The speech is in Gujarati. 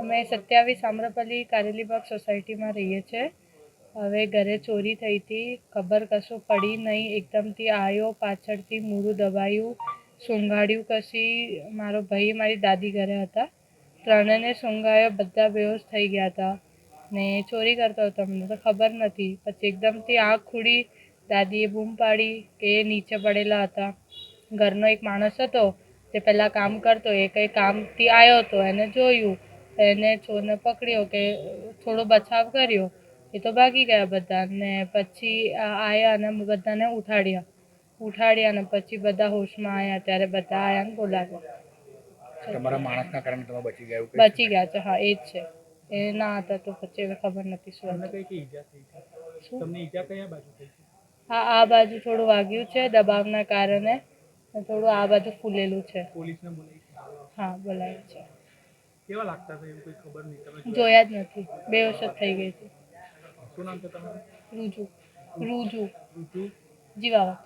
અમે સત્યાવીસ આમ્રપલ્લી કારેલીબાગ સોસાયટીમાં રહીએ છીએ. હવે ઘરે ચોરી થઈ હતી. ખબર કશું પડી નહીં. એકદમથી આવ્યો પાછળથી મૂળું દબાયું સૂંઘાડ્યું કશી. મારો ભાઈ મારી દાદી ઘરે હતા. ત્રણેને સૂંઘાયો બધા બેહોશ થઈ ગયા હતા. ને ચોરી કરતો હતો અમને તો ખબર નથી. પછી એકદમથી આંખ ખુલી દાદીએ બૂમ પાડી કે એ નીચે પડેલા હતા. ઘરનો એક માણસ હતો, તે પહેલાં કામ કરતો. એ કંઈ કામથી આવ્યો હતો એને જોયું. એને ચોરને પકડ્યો કે થોડો બચાવ કર્યો એ તો ભાગી ગયા બધા. ને પછી આવ્યા અને બધાને ઉઠાડ્યા. ઉઠાડ્યા ને પછી બધા હોશમાં આવ્યા ત્યારે બધા આવ્યા ને બોલાવ્યા. તમારા માણસના કારણે તમે બચી ગયા બચી ગયા છે હા એ જ છે. એ ના હતા તો પછી હવે ખબર નથી શું તમને કઈ કઈ ઈજા થઈ છે? તમને ઈજા કયા બાજુ થઈ છે? હા આ બાજુ થોડું વાગ્યું છે દબાવના કારણે. થોડું આ બાજુ ફૂલેલું છે. પોલીસને બોલાવી હા બોલાવી છે. કેવા લાગતા હતા એવું કોઈ ખબર નહીં. તમે જોયા? જ નથી. બે જ થઈ ગઈ છે. શું નામ છે તમારું? રૂજુ. રૂજુ. ઋતુ જીવાવા